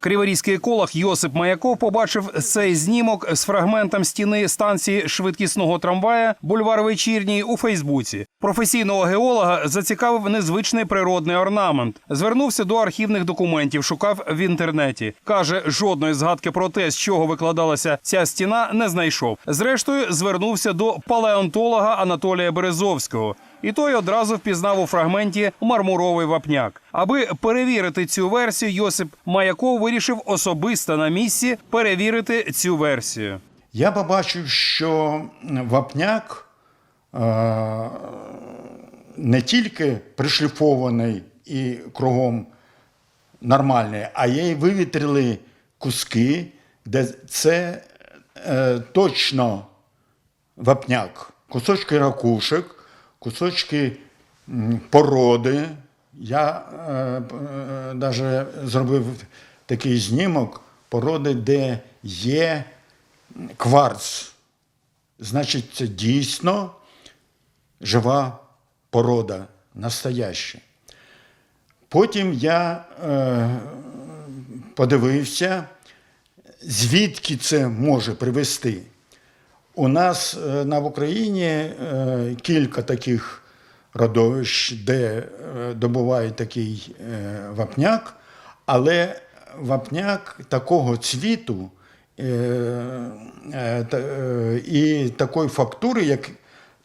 Криворізький еколог Йосип Маяков побачив цей знімок з фрагментом стіни станції швидкісного трамвая бульвар вечірній у Фейсбуці. Професійного геолога зацікавив незвичний природний орнамент. Звернувся до архівних документів, шукав в інтернеті. каже, жодної згадки про те, з чого викладалася ця стіна, не знайшов. Зрештою, звернувся до палеонтолога Анатолія Березовського. І той одразу впізнав у фрагменті мармуровий вапняк. Аби перевірити цю версію, Йосип Маяков вирішив особисто на місці перевірити цю версію. Я побачив, що вапняк е, не тільки пришліфований і кругом нормальний, а й вивітрили куски, де це е, точно вапняк. Кусочки ракушек, кусочки породи. Я е, навіть зробив такий знімок породи, де є кварц. Значить, це дійсно жива порода, настояща. Потім я е, подивився, звідки це може привести. У нас е, на Україні е, кілька таких родовищ, де е, добувають такий вапняк, але вапняк такого цвіту і такої фактури, як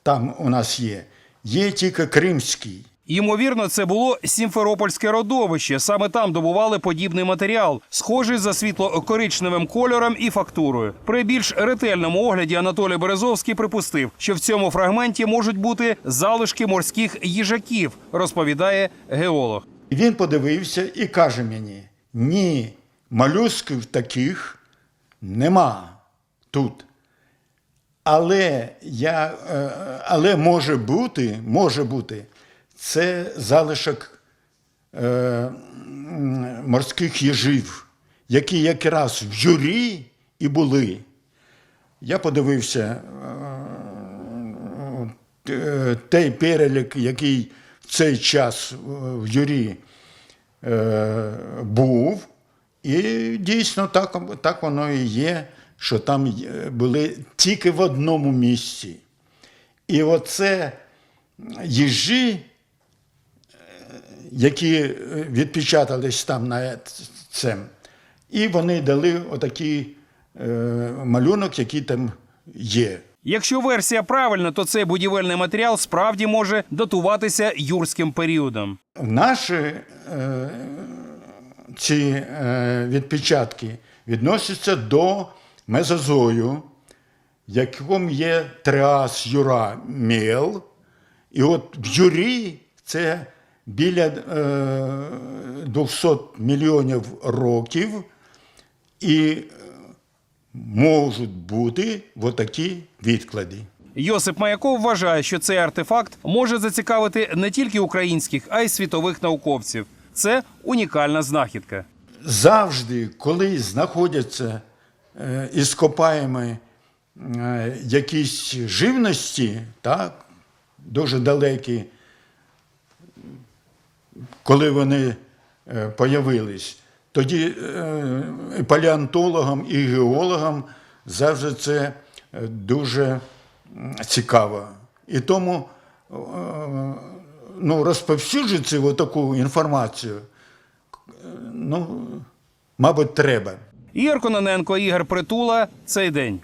там у нас є, є тільки кримський. Ймовірно, це було сімферопольське родовище. Саме там добували подібний матеріал, схожий за світло-коричневим кольором і фактурою. При більш ретельному огляді Анатолій Березовський припустив, що в цьому фрагменті можуть бути залишки морських їжаків, розповідає геолог. Він подивився і каже мені: ні, молюсків таких нема тут. Але, я, е, але може бути, може бути, це залишок е, морських їжів, які якраз в журі і були. Я подивився е, е, той перелік, який в цей час е, в журі е, був, і дійсно так, так воно і є, що там були тільки в одному місці. І оце їжі, е, які е, відпечатались там на це, і вони дали отакий е, малюнок, який там є. Якщо версія правильна, то цей будівельний матеріал справді може датуватися юрським періодом. Наші е, ці е, відпечатки відносяться до мезозою, якому є триас юра мел. І от в юрі це біля е, 200 мільйонів років, і е, можуть бути отакі відклади. Йосип Маяков вважає, що цей артефакт може зацікавити не тільки українських, а й світових науковців. Це унікальна знахідка. завжди, коли знаходяться е, іскопаєми е, якісь живності, так, дуже далекі, коли вони е, появились, тоді е, палеонтологам і геологам завжди це е, дуже цікаво. І тому ну, розповсюджувати таку інформацію ну, мабуть, треба. Ігор Кононенко, Ігор Притула. Цей день.